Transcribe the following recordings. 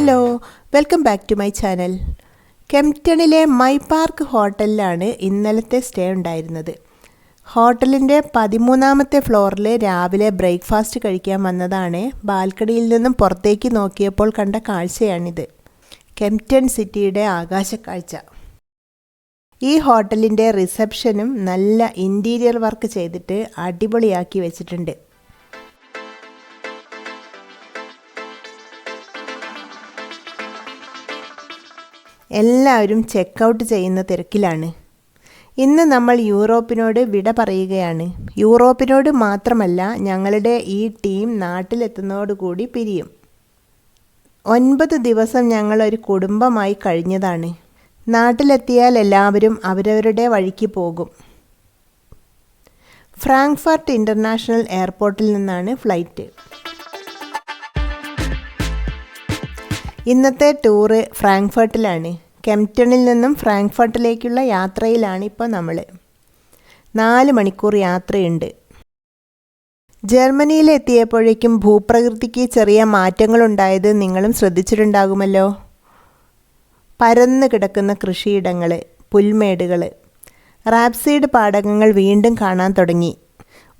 Hello welcome back to my channel. കെംപ്റ്റണിലെ my park ഹോട്ടലിലാണ് ഇന്നലത്തെ stay ഉണ്ടായിരുന്നത്. ഹോട്ടലിന്റെ പതിമൂന്നാമത്തെ ഫ്ലോറിൽ രാവിലെ ബ്രേക്ക്ഫാസ്റ്റ് കഴിക്കാൻ വന്നതാണ്. ബാൽക്കണിയിൽ നിന്നും പുറത്തേക്ക് നോക്കിയപ്പോൾ കണ്ട കാഴ്ചയാണിത്. കെംപ്റ്റൺ സിറ്റിയുടെ ആകാശക്കാഴ്ച. ഈ ഹോട്ടലിന്റെ റിസപ്ഷനും നല്ല ഇന്റീരിയർ വർക്ക് ചെയ്തിട്ട് അടിപൊളിയാക്കി വെച്ചിട്ടുണ്ട്. എല്ലാവരും ചെക്കൗട്ട് ചെയ്യുന്ന തിരക്കിലാണ്. ഇന്ന് നമ്മൾ യൂറോപ്പിനോട് വിട പറയുകയാണ്. യൂറോപ്പിനോട് മാത്രമല്ല ഞങ്ങളുടെ ഈ ടീം നാട്ടിലെത്തുന്നതോടുകൂടി പിരിയും. ഒൻപത് ദിവസം ഞങ്ങൾ ഒരു കുടുംബമായി കഴിഞ്ഞതാണ്. നാട്ടിലെത്തിയാൽ എല്ലാവരും അവരവരുടെ വഴിക്ക് പോകും. ഫ്രാങ്ക്ഫർട്ട് ഇന്റർനാഷണൽ എയർപോർട്ടിൽ നിന്നാണ് ഫ്ലൈറ്റ്. ഇന്നത്തെ ടൂറ് ഫ്രാങ്ക്ഫർട്ടിലാണ്. കെംപ്റ്റണിൽ നിന്നും ഫ്രാങ്ക്ഫർട്ടിലേക്കുള്ള യാത്രയിലാണ് ഇപ്പോൾ നമ്മൾ. നാല് മണിക്കൂർ യാത്രയുണ്ട്. ജർമ്മനിയിലെത്തിയപ്പോഴേക്കും ഭൂപ്രകൃതിക്ക് ചെറിയ മാറ്റങ്ങളുണ്ടായത് നിങ്ങളും ശ്രദ്ധിച്ചിട്ടുണ്ടാകുമല്ലോ. പരന്നു കിടക്കുന്ന കൃഷിയിടങ്ങൾ പുൽമേടുകൾ റാപ്സീഡ് പാടകങ്ങൾ വീണ്ടും കാണാൻ തുടങ്ങി.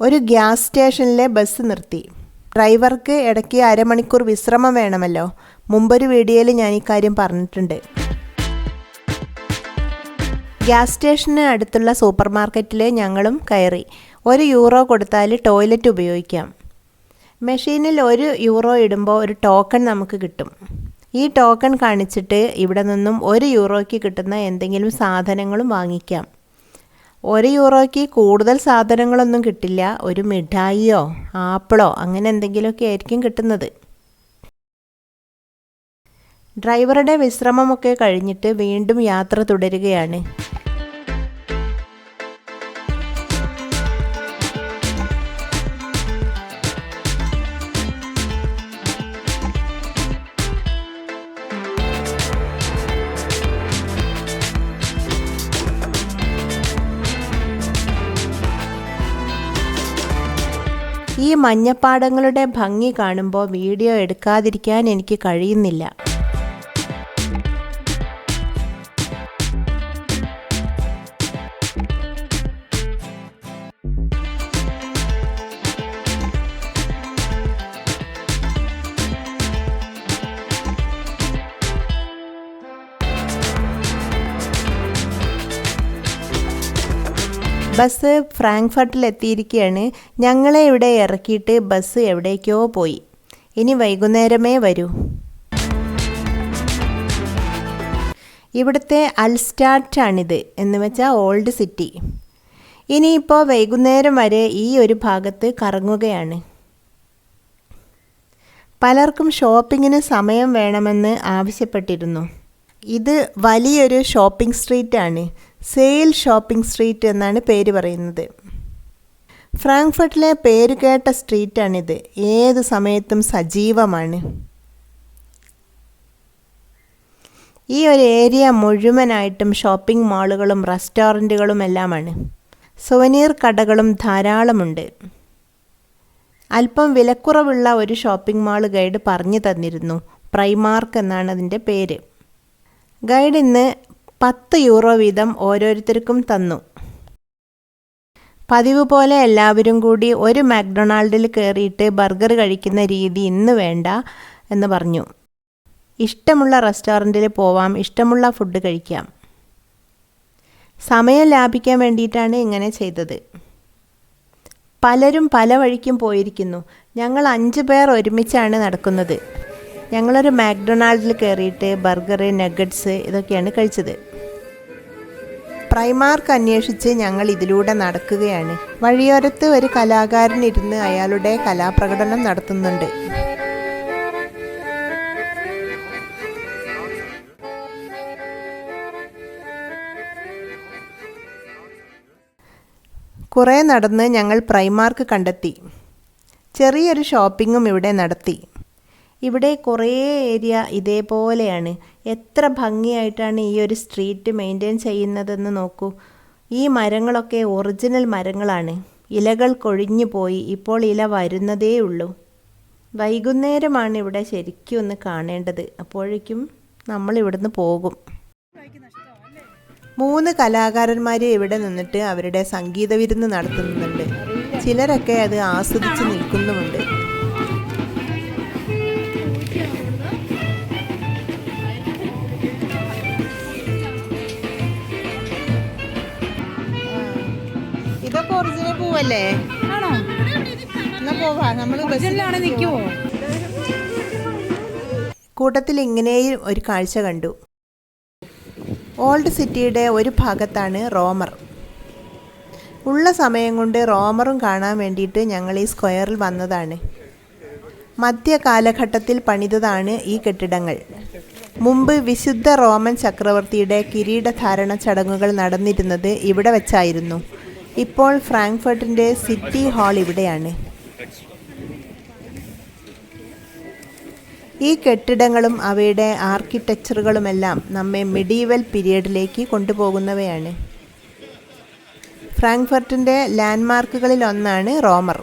ഒരു ഗ്യാസ് സ്റ്റേഷനിലെ ബസ് നിർത്തി. ഡ്രൈവർക്ക് ഇടയ്ക്ക് അരമണിക്കൂർ വിശ്രമം വേണമല്ലോ. മുമ്പൊരു വീഡിയോയിൽ ഞാൻ ഇക്കാര്യം കാര്യം പറഞ്ഞിട്ടുണ്ട്. ഗ്യാസ് സ്റ്റേഷന് അടുത്തുള്ള സൂപ്പർ മാർക്കറ്റിൽ ഞങ്ങളും കയറി. ഒരു യൂറോ കൊടുത്താൽ ടോയ്ലറ്റ് ഉപയോഗിക്കാം. മെഷീനിൽ ഒരു യൂറോ ഇടുമ്പോൾ ഒരു ടോക്കൺ നമുക്ക് കിട്ടും. ഈ ടോക്കൺ കാണിച്ചിട്ട് ഇവിടെ നിന്നും ഒരു യൂറോയ്ക്ക് കിട്ടുന്ന എന്തെങ്കിലും സാധനങ്ങളും വാങ്ങിക്കാം. ഒരു യൂറോയ്ക്ക് കൂടുതൽ സാധനങ്ങളൊന്നും കിട്ടില്ല. ഒരു മിഠായിയോ ആപ്പിളോ അങ്ങനെ എന്തെങ്കിലുമൊക്കെ ആയിരിക്കും കിട്ടുന്നത്. ഡ്രൈവറുടെ വിശ്രമമൊക്കെ കഴിഞ്ഞിട്ട് വീണ്ടും യാത്ര തുടരുകയാണ്. ഈ മഞ്ഞപ്പാടങ്ങളുടെ ഭംഗി കാണുമ്പോൾ വീഡിയോ എടുക്കാതിരിക്കാൻ എനിക്ക് കഴിയുന്നില്ല. ബസ് ഫ്രാങ്ക്ഫർട്ടിൽ എത്തിയിരിക്കുകയാണ് ഞങ്ങളെ ഇവിടെ ഇറക്കിയിട്ട് ബസ് എവിടേക്കോ പോയി. ഇനി വൈകുന്നേരമേ വരൂ. ഇവിടുത്തെ അൽസ്റ്റാർട്ടാണിത് എന്ന് വെച്ചാൽ ഓൾഡ് സിറ്റി. ഇനിയിപ്പോൾ വൈകുന്നേരം വരെ ഈ ഒരു ഭാഗത്ത് കറങ്ങുകയാണ്. പലർക്കും ഷോപ്പിങ്ങിന് സമയം വേണമെന്ന് ആവശ്യപ്പെട്ടിരുന്നു. ഇത് വലിയൊരു ഷോപ്പിംഗ് സ്ട്രീറ്റാണ്. സെയിൽ ഷോപ്പിംഗ് സ്ട്രീറ്റ് എന്നാണ് പേര് പറയുന്നത്. ഫ്രാങ്ക്ഫർട്ടിലെ പേരുകേട്ട സ്ട്രീറ്റാണിത്. ഏത് സമയത്തും സജീവമാണ്. ഈ ഒരു ഏരിയ മുഴുവനായിട്ടും ഷോപ്പിംഗ് മാളുകളും റെസ്റ്റോറന്റുകളും എല്ലാമാണ്. സുവനീർ കടകളും ധാരാളമുണ്ട്. അല്പം വിലക്കുറവുള്ള ഒരു ഷോപ്പിംഗ് മാൾ ഗൈഡ് പറഞ്ഞു തന്നിരുന്നു. പ്രൈമാർക്ക് എന്നാണ് അതിന്റെ പേര്. ഗൈഡ് ഇന്ന് പത്ത് യൂറോ വീതം ഓരോരുത്തർക്കും തന്നു. പതിവ് പോലെ എല്ലാവരും കൂടി ഒരു മാക്ഡൊണാൾഡിൽ കയറിയിട്ട് ബർഗർ കഴിക്കുന്ന രീതി ഇന്ന് വേണ്ട എന്ന് പറഞ്ഞു. ഇഷ്ടമുള്ള റെസ്റ്റോറന്റിൽ പോവാം ഇഷ്ടമുള്ള ഫുഡ് കഴിക്കാം. സമയം ലാഭിക്കാൻ വേണ്ടിയിട്ടാണ് ഇങ്ങനെ ചെയ്തത്. പലരും പല വഴിക്കും പോയിരിക്കുന്നു. ഞങ്ങൾ അഞ്ച് പേർ ഒരുമിച്ചാണ് നടക്കുന്നത്. ഞങ്ങളൊരു മാക്ഡൊണാൾഡിൽ കയറിയിട്ട് ബർഗർ നഗറ്റ്സ് ഇതൊക്കെയാണ് കഴിച്ചത്. പ്രൈമാർക്ക് അന്വേഷിച്ച് ഞങ്ങൾ ഇതിലൂടെ നടക്കുകയാണ്. വഴിയോരത്ത് ഒരു കലാകാരൻ ഇരുന്ന് അയാളുടെ കലാപ്രകടനം നടത്തുന്നുണ്ട്. കുറേ നടന്ന് ഞങ്ങൾ പ്രൈമാർക്ക് കണ്ടെത്തി. ചെറിയൊരു ഷോപ്പിങ്ങും ഇവിടെ നടത്തി. ഇവിടെ കുറേ ഏരിയ ഇതേപോലെയാണ്. എത്ര ഭംഗിയായിട്ടാണ് ഈ ഒരു സ്ട്രീറ്റ് മെയിന്റെയിൻ ചെയ്യുന്നതെന്ന് നോക്കൂ. ഈ മരങ്ങളൊക്കെ ഒറിജിനൽ മരങ്ങളാണ്. ഇലകൾ കൊഴിഞ്ഞു പോയി. ഇപ്പോൾ ഇല വരുന്നതേ ഉള്ളൂ. വൈകുന്നേരമാണ് ഇവിടെ ശരിക്കും ഒന്ന് കാണേണ്ടത്. അപ്പോഴേക്കും നമ്മൾ ഇവിടുന്ന് പോകും. മൂന്ന് കലാകാരന്മാർ ഇവിടെ നിന്നിട്ട് അവരുടെ സംഗീത വിരുന്ന് നടത്തുന്നുണ്ട്. ചിലരൊക്കെ അത് ആസ്വദിച്ച് നിൽക്കുന്നുമുണ്ട്. ഇതൊക്കെ ഒറിജിനൽ പൂവല്ലേ? ആണോ? എന്നാ പോവാ നമ്മൾ ബസ്സിലാണ് നിൽക്കുവോ കൂട്ടത്തിൽ ഇങ്ങനെയും ഒരു കാഴ്ച കണ്ടു. ഓൾഡ് സിറ്റിയുടെ ഒരു ഭാഗത്താണ് റോമർ. ഉള്ള സമയം കൊണ്ട് റോമറും കാണാൻ വേണ്ടിയിട്ട് ഞങ്ങൾ ഈ സ്ക്വയറിൽ വന്നതാണ്. മധ്യ കാലഘട്ടത്തിൽ പണിതതാണ് ഈ കെട്ടിടങ്ങൾ. മുമ്പ് വിശുദ്ധ റോമൻ ചക്രവർത്തിയുടെ കിരീടധാരണ ചടങ്ങുകൾ നടന്നിരുന്നത് ഇവിടെ വെച്ചായിരുന്നു. ഇപ്പോൾ ഫ്രാങ്ക്ഫർട്ടിന്റെ സിറ്റി ഹാൾ ഇവിടെയാണ്. ഈ കെട്ടിടങ്ങളും അവയുടെ ആർക്കിടെക്ചറുകളുമെല്ലാം നമ്മെ മിഡീവൽ പീരിയഡിലേക്ക് കൊണ്ടുപോകുന്നവയാണ്. ഫ്രാങ്ക്ഫർട്ടിന്റെ ലാൻഡ്മാർക്കുകളിൽ ഒന്നാണ് റോമർ.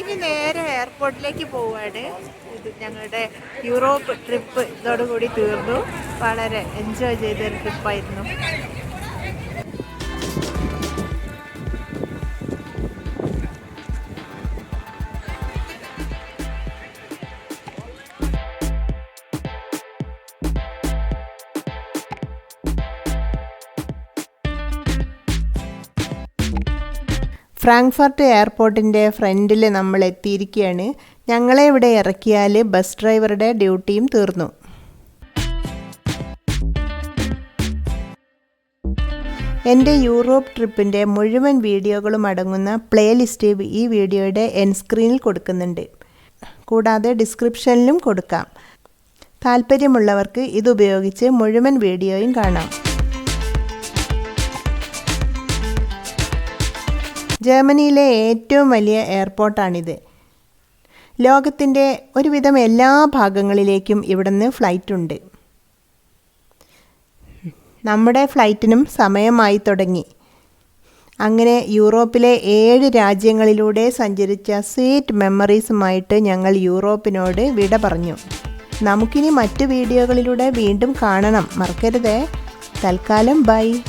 ഇനി നേരെ എയർപോർട്ടിലേക്ക് പോവാണ് ഇത് ഞങ്ങളുടെ യൂറോപ്പ് ട്രിപ്പ് ഇതോടുകൂടി തീർന്നു. വളരെ എൻജോയ് ചെയ്തൊരു ട്രിപ്പായിരുന്നു. ഫ്രാങ്ക്ഫർട്ട് എയർപോർട്ടിന്റെ ഫ്രണ്ടിൽ നമ്മൾ എത്തിയിരിക്കുകയാണ്. ഞങ്ങളെ ഇവിടെ ഇറക്കിയാൽ ബസ് ഡ്രൈവറുടെ ഡ്യൂട്ടിയും തീർന്നു. എന്റെ യൂറോപ്പ് ട്രിപ്പിന്റെ മുഴുവൻ വീഡിയോകളും അടങ്ങുന്ന പ്ലേലിസ്റ്റ് ഈ വീഡിയോയുടെ എൻ സ്ക്രീനിൽ കൊടുക്കുന്നുണ്ട്. കൂടാതെ ഡിസ്ക്രിപ്ഷനിലും കൊടുക്കാം. താല്പര്യമുള്ളവർക്ക് ഇതുപയോഗിച്ച് മുഴുവൻ വീഡിയോയും കാണാം. ജർമ്മനിയിലെ ഏറ്റവും വലിയ എയർപോർട്ടാണിത്. ലോകത്തിന്റെ ഒരുവിധം എല്ലാ ഭാഗങ്ങളിലേക്കും ഇവിടുന്ന് ഫ്ലൈറ്റ് ഉണ്ട് നമ്മുടെ ഫ്ലൈറ്റിനും സമയമായി തുടങ്ങി. അങ്ങനെ യൂറോപ്പിലെ ഏഴ് രാജ്യങ്ങളിലൂടെ സഞ്ചരിച്ച സ്വീറ്റ് മെമ്മറീസുമായിട്ട് ഞങ്ങൾ യൂറോപ്പിനോട് വിട പറഞ്ഞു. നമുക്കിനി മറ്റ് വീഡിയോകളിലൂടെ വീണ്ടും കാണണം. മറക്കരുതേ. തൽക്കാലം ബൈ.